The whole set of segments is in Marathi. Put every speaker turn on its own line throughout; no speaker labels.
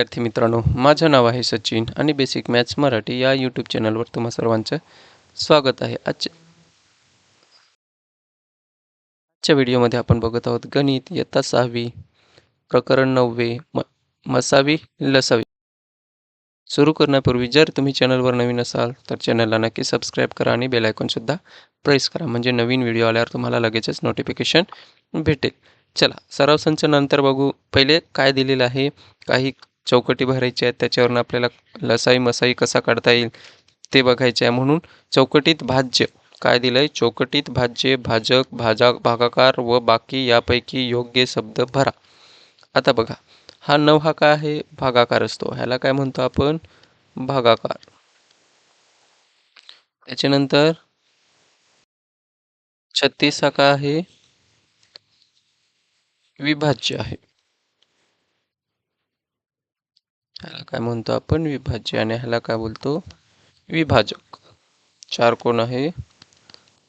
विद्यार्थी मित्रांनो माझं नाव आहे सचिन आणि बेसिक मॅथ्स मराठी या यूट्यूब चॅनलवर तुम्हा सर्वांचं स्वागत आहे. आजच्या आजच्या व्हिडिओमध्ये आपण बघत आहोत गणित इयत्ता सहावी प्रकरण नववे म मसावी लसावी. सुरू करण्यापूर्वी जर तुम्ही चॅनलवर नवीन असाल तर चॅनलला नक्की सबस्क्राईब करा आणि बेल आयकॉनसुद्धा प्रेस करा. म्हणजे नवीन व्हिडिओ आल्यावर तुम्हाला लगेचच नोटिफिकेशन भेटेल. चला सराव संच नंतर बघू. पहिले काय दिलेलं आहे? काही चौकटी भरायची आहेत त्याच्यावरून आपल्याला लसाई मसाई कसा काढता येईल ते बघायचे आहे. म्हणून चौकटीत भाज्य काय दिलं आहे चौकटीत भाज्य भाजक भाजा भागाकार व बाकी यापैकी योग्य शब्द भरा. आता बघा हा नव हा काय आहे? भागाकार असतो. ह्याला काय म्हणतो आपण? भागाकार. त्याच्यानंतर छत्तीस हा काय आहे? विभाज्य आहे. ह्याला काय म्हणतो आपण? विभाज्य आणि ह्याला काय बोलतो? विभाजक. चार कोण आहे?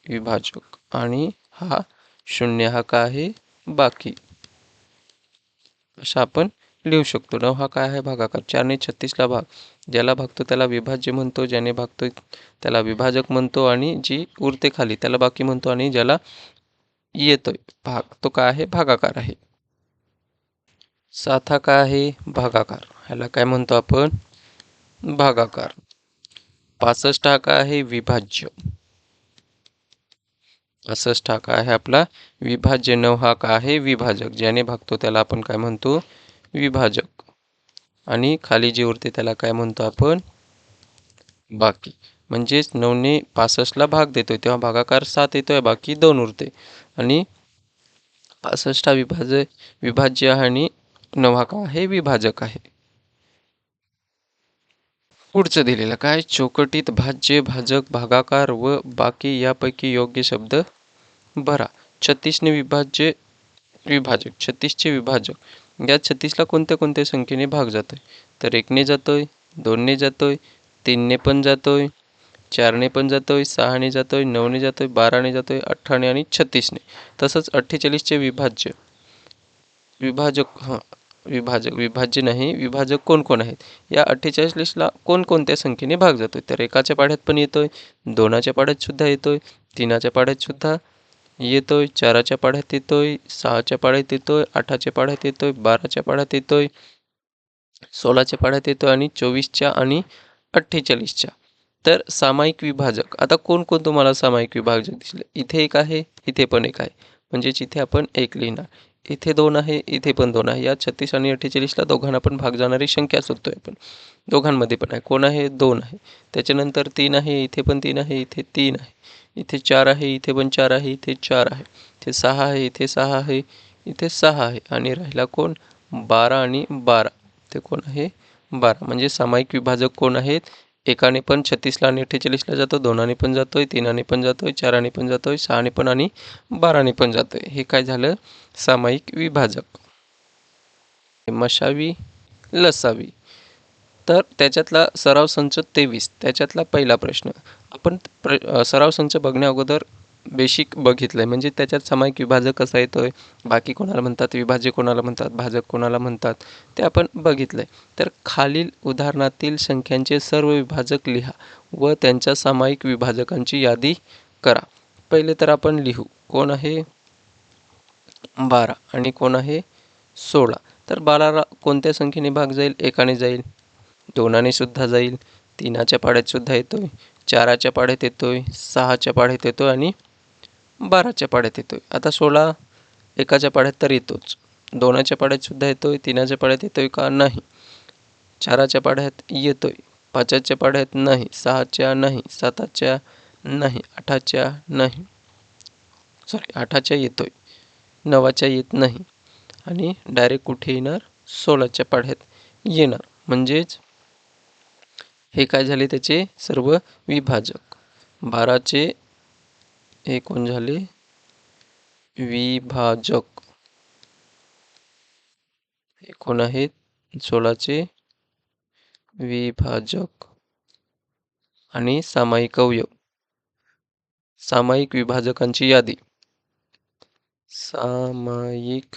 विभाजक. आणि हा शून्य हा काय आहे? बाकी. असं आपण लिहू शकतो. नऊ हा काय आहे? भागाकार चारने छत्तीसला भाग. ज्याला भागतो त्याला विभाज्य म्हणतो ज्याने भागतो त्याला विभाजक म्हणतो आणि जी उरते खाली त्याला बाकी म्हणतो आणि ज्याला येतोय भाग. तो काय आहे? भागाकार आहे. सात हा काय आहे? भागाकार. ह्याला काय म्हणतो आपण? भागाकार. पासष्ट हा काय आहे? विभाज्य. पासष्ट हा काय आहे आपला? विभाज्य नऊ हा काय आहे? विभाजक. ज्याने भागतो त्याला आपण काय म्हणतो? विभाजक. आणि खाली जे उरते त्याला काय म्हणतो आपण? बाकी. म्हणजेच नऊने पासष्टला भाग देतोय. तेव्हा भागाकार सात येतोय बाकी दोन उरते. आणि पासष्ट हा विभाज्य विभाज्य आणि नऊ हा आहे? विभाजक आहे. पुढचं दिलेलं काय? चौकटीत भाज्य भाजक भागाकार व बाकी यापैकी योग्य शब्द भरा. छत्तीसने विभाज्य विभाजक. छत्तीसचे विभाजक. या छत्तीसला कोणत्या कोणत्या संख्येने भाग जातो आहे तर एकने जातो आहे दोनने जातो आहे तीनने पण जातो आहे चारने पण जातो आहे सहाने आहे नऊने जातो आहे बाराने जातो आहे अठराने आणि छत्तीसने. तसंच अठ्ठेचाळीसचे विभाज्य. विभाजक हां. विभाजक विभाज्य नाही विभाजक कोण कोण आहेत? या अठ्ठेचाळीसला कोणकोणत्या संख्येने भाग जातोय? तर एकाच्या पाढ्यात पण येतोय दोनाच्या पाढ्यात सुद्धा येतोय तीनाच्या पाढ्यात सुद्धा येतोय चाराच्या पाढ्यात येतोय सहाच्या पाढ्यात येतोय आठाच्या पाढ्यात येतोय बाराच्या पाढ्यात येतोय सोळाच्या पाढ्यात येतोय आणि चोवीसच्या आणि अठ्ठेचाळीसच्या. तर सामायिक विभाजक आता कोण कोण तुम्हाला सामायिक विभाजक दिसले? इथे एक आहे इथे पण एक आहे. म्हणजेच इथे आपण एक लिहिणार. इथे दोन आहे इथे पण दोन आहे. या छत्तीस आणि अठ्ठेचाळीसला दोघांना पण भाग जाणारी संख्या शोधतोय आपण दोघांमध्ये पण आहे. कोण आहे? दोन आहे. त्याच्यानंतर तीन आहे इथे पण तीन आहे इथे तीन आहे. इथे चार आहे इथे पण चार आहे इथे चार आहे. इथे सहा आहे इथे सहा आहे इथे सहा आहे. आणि राहिला कोण? बारा आणि बारा. ते कोण आहे? बारा. म्हणजे सामायिक विभाजक कोण आहेत? एकाने पण छत्तीसला आणि अठ्ठेचाळीसला जातो दोनाने पण जातोय तीनाने पण जातोय चाराने पण जातोय सहाने पण आणि बाराने पण जातोय. हे काय झालं? सामायिक विभाजक. मशावी लसावी. तर त्याच्यातला सराव संच तेवीस. त्याच्यातला पहिला प्रश्न. आपण प्र सराव संच बघण्या अगोदर बेसिक बघितलं आहे म्हणजे त्याच्यात सामायिक विभाजक कसा येतोय? बाकी कोणाला म्हणतात? विभाज्य कोणाला म्हणतात? भाजक कोणाला म्हणतात? ते आपण बघितलं आहे तर खालील उदाहरणातील संख्यांचे सर्व विभाजक लिहा व त्यांच्या सामायिक विभाजकांची यादी करा. पहिले तर आपण लिहू. कोण आहे? बारा आणि कोण आहे? सोळा. तर बाराला कोणत्या संख्येने भाग जाईल? एकाने जाईल. दोनाने सुद्धा जाईल. तीनाच्या पाड्यात सुद्धा येतोय. चाराच्या पाड्यात येतोय. सहाच्या पाड्यात येतोय आणि बाराच्या पाड्यात येतोय. आता सोळा एकाच्या पाड्यात तर येतोच. दोनाच्या पाड्यात सुद्धा येतोय तीनाच्या पाड्यात येतोय का नाही? चाराच्या पाड्यात येतोय पाचाच्या पाड्यात नाही सहाच्या नाही साताच्या नाही आठाच्या नाही. सॉरी आठाच्या येतोय नवाच्या येत नाही आणि डायरेक्ट कुठे येणार? सोळाच्या पाढ्यात येणार. म्हणजेच हे काय झाले त्याचे सर्व विभाजक. बाराचे एकूण झाले? विभाजक. एकूण आहेत? सोळाचे विभाजक. आणि सामायिक अवयव. सामायिक विभाजकांची यादी. सामायिक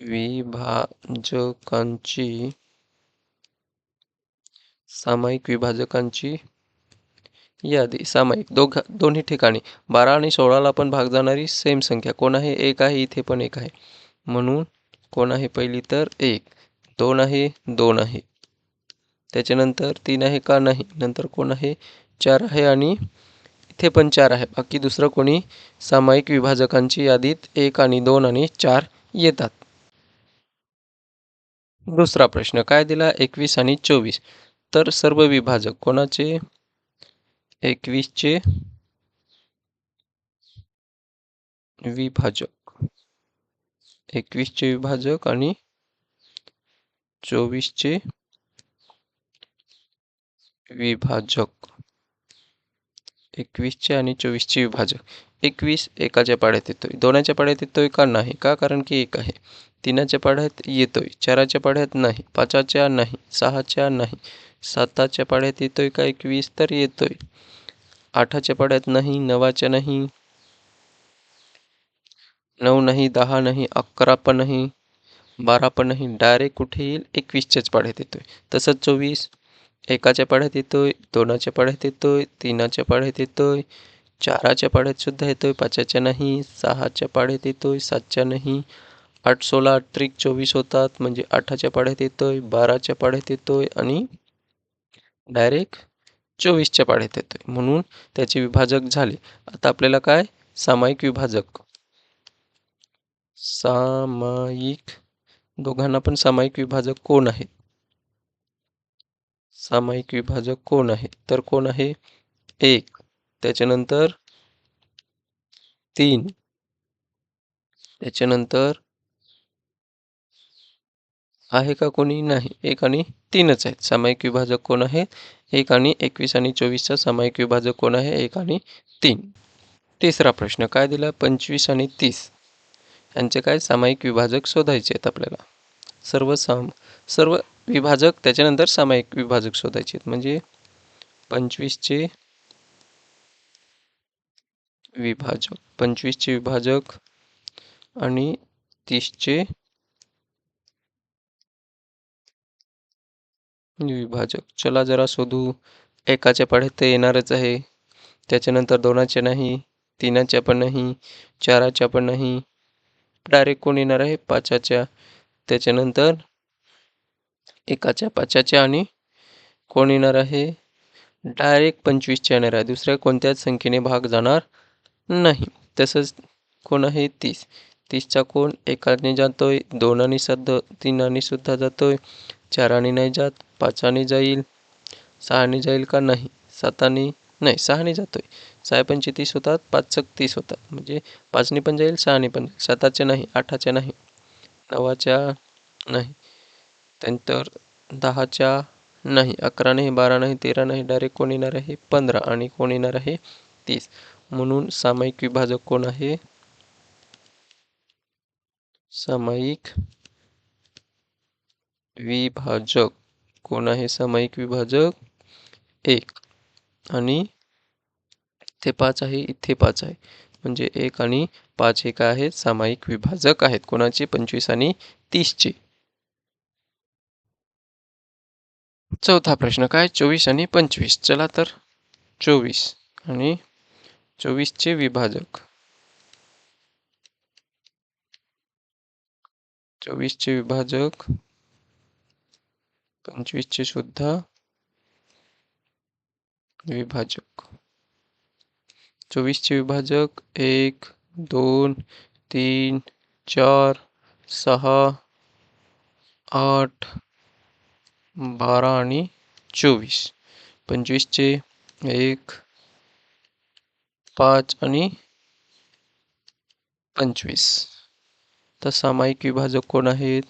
विभाजकांची सामायिक विभाजकांची यादी सामायिक दोघ दोन्ही ठिकाणी बारा आणि सोळाला पण भाग जाणारी सेम संख्या. कोण आहे? एक आहे इथे पण एक आहे. म्हणून कोण आहे पहिली तर एक. दोन आहे दोन आहे. त्याच्यानंतर तीन आहे का नाही? नंतर कोण आहे? चार आहे आणि इथे पण चार आहे. बाकी दुसरं कोणी? सामायिक विभाजकांची यादीत एक आणि दोन आणि चार येतात. दुसरा प्रश्न काय दिला? एकवीस आणि चोवीस. तर सर्व विभाजक कोणाचे? एकवीसचे विभाजक. एकवीसचे विभाजक आणि चोवीसचे विभाजक. एकवीसचे आणि चोवीसचे विभाजक. एकवीस एकाच्या पाड्यात येतोय. दोनाच्या पाड्यात येतोय का नाही? का? कारण की एक आहे. तीनाच्या पाड्यात येतोय. चाराच्या पाड्यात नाही. पाचाच्या नाही. सहाच्या नाही. साताच्या पाड्यात येतोय का? एकवीस तर येतोय. आठाच्या पाड्यात नाही नवाच्या नाही. नऊ नाही दहा नाही अकरा पण नाही बारा पण नाही. डायरेक्ट कुठे येईल? एकवीसच्याच पाड्यात येतोय. तसंच चोवीस एकाच्या पाड्यात येतोय दोनाच्या पाड्यात येतोय तीनाच्या पाड्यात येतोय चाराच्या पाड्यात सुद्धा येतोय पाचाच्या नाही सहाच्या पाड्यात येतोय सातच्या नाही. आठ सोळा आठ त्रिक चोवीस होतात. म्हणजे आठाच्या पाड्यात येतोय बाराच्या पाड्यात येतोय आणि डायरेक्ट चोवीसच्या पाड्यात येतोय. म्हणून त्याचे विभाजक झाले. आता आपल्याला काय? सामायिक विभाजक. सामायिक. दोघांना पण सामायिक विभाजक कोण आहे सामायिक विभाजक कोण आहे तर कोण आहे? एक. त्याच्यानंतर तीन. त्याच्यानंतर आहे का कोणी नाही. एक आणि तीनच आहेत. सामायिक विभाजक कोण आहे एक आणि एकवीस आणि चोवीसचा सामायिक विभाजक कोण आहे? एक आणि तीन. तिसरा प्रश्न काय दिला? पंचवीस आणि तीस. यांचे काय सामायिक विभाजक शोधायचे आहेत आपल्याला? सर्व साम सर्व विभाजक त्याच्यानंतर सामायिक विभाजक शोधायचे आहेत. म्हणजे पंचवीसचे विभाजक पंचवीसचे विभाजक आणि तीसचे विभाजक. चला जरा शोधू. एकाच्या पाढ्यात तर येणारच आहे. त्याच्यानंतर दोनाच्या नाही तीनाच्या पण नाही चाराच्या पण नाही. डायरेक्ट कोण येणार आहे? पाचाच्या. त्याच्यानंतर एकाच्या पाचाच्या आणि कोण येणार आहे? डायरेक्ट पंचवीसच्या येणार आहे. दुसऱ्या कोणत्याच संख्येने भाग जाणार नाही. तसंच कोण आहे? तीस. तीसचा कोण? एकाने जातोय दोनाने सुद्धा तीनाने सुद्धा जातोय. चाराने नाही जात पाचाने जाईल सहाने जाईल का नाही? सातानी नाही सहाने जातोय. सहा पंचे तीस होतात पाचक तीस होतात. म्हणजे पाचने पण जाईल सहाने पण साताच्या नाही आठाचे नाही. नवाच्या नाही. त्यानंतर दहाच्या नाही अकरा नाही बारा नाही तेरा नाही डायरेक्ट कोण येणार आहे? पंधरा. आणि कोण येणार आहे? तीस. म्हणून सामायिक विभाजक कोण आहे? सामायिक विभाजक. कोण आहे सामायिक विभाजक? एक. आणि इथे पाच आहे इथे पाच आहे. म्हणजे एक आणि पाच हे काय आहेत? सामायिक विभाजक आहेत. कोणाचे? पंचवीस आणि तीसचे. चौथा प्रश्न काय? चोवीस आणि पंचवीस. चला तर. चोवीस आणि चोवीसचे विभाजक. चोवीसचे विभाजक. पंचवीसचे सुद्धा विभाजक. चोवीसचे विभाजक एक दोन तीन चार सहा आठ बारा आणि चोवीस. पंचवीसचे एक पाच आणि पंचवीस. तर सामायिक विभाजक कोण आहेत?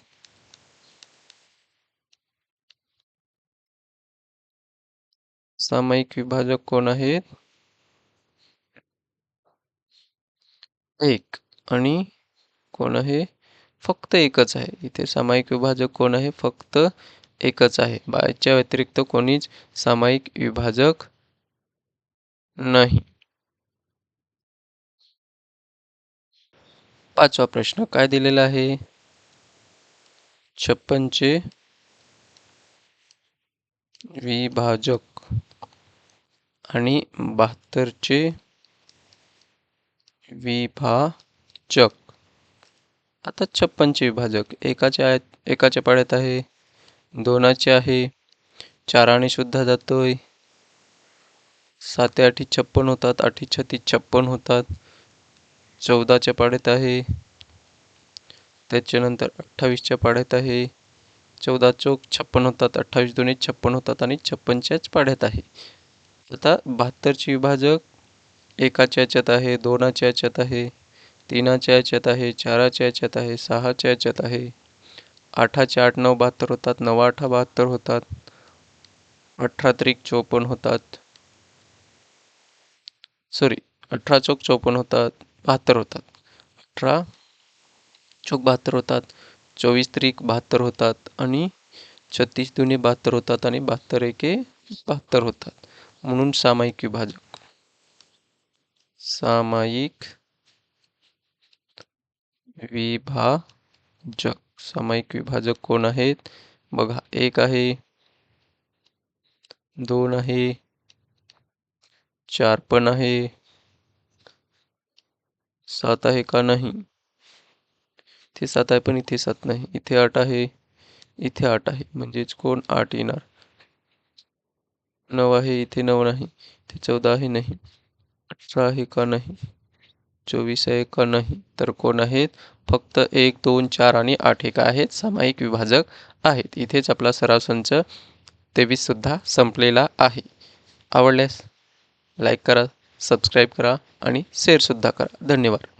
सामायिक विभाजक कोण आहेत? एक. आणि कोण आहे? फक्त एकच आहे. इथे सामायिक विभाजक कोण आहे? फक्त एकच आहे. बायच्या व्यतिरिक्त कोणीच सामायिक विभाजक नाही. पाचवा प्रश्न काय दिलेला आहे? छप्पनचे विभाजक आणि बहात्तरचे विभाजक. आता छप्पनचे विभाजक. एकाचे आहेत एकाच्या पाड्यात आहे दोनाचे आहे चाराने सुद्धा जातोय. सात आठी छप्पन होतात आठी छत्तीस छप्पन होतात. चौदाच्या पाड्यात आहे त्याच्यानंतर अठ्ठावीसच्या पाड्यात आहे. चौदा चौक छप्पन होतात अठ्ठावीस दोन्ही छप्पन होतात आणि छप्पनच्याच पाड्यात आहे. आता बहात्तरचे विभाजक एकाच्या याच्यात आहे दोनाच्या याच्यात आहे तीनाच्या याच्यात आहे चाराच्या याच्यात आहे सहाच्या याच्यात आहे. आठाच्या आठ नऊ बहात्तर होतात नऊ आठा बहात्तर होतात. अठरा त्रिक चोपन्न होतात. सॉरी अठरा चौक चोपन्न होतात बहात्तर होतात. अठरा चौक बहात्तर होतात चोवीस त्रिक बहात्तर होतात आणि छत्तीस दुने बहात्तर होतात आणि बहात्तर एके बहात्तर होतात. म्हणून सामायिक विभाजक. सामायिक विभाजक. सामायिक विभाजक कोण आहेत? बघा एक आहे दोन आहे चार पण आहे सात आहे का नाही? इथे सात आहे पण इथे सात नाही. इथे आठ आहे इथे आठ आहे. म्हणजेच कोण आठ येणार? नऊ आहे इथे नऊ नाही इथे चौदा आहे नाही. अठरा आहे का नाही? चोवीस आहे का नाही? तर कोण आहेत? फक्त एक दोन चार आणि आठ एका आहेत. सामायिक विभाजक आहेत. इथेच आपला सराव संच तेवीससुद्धा संपलेला आहे. आवडल्यास लाईक करा सबस्क्राईब करा आणि शेअरसुद्धा करा. धन्यवाद.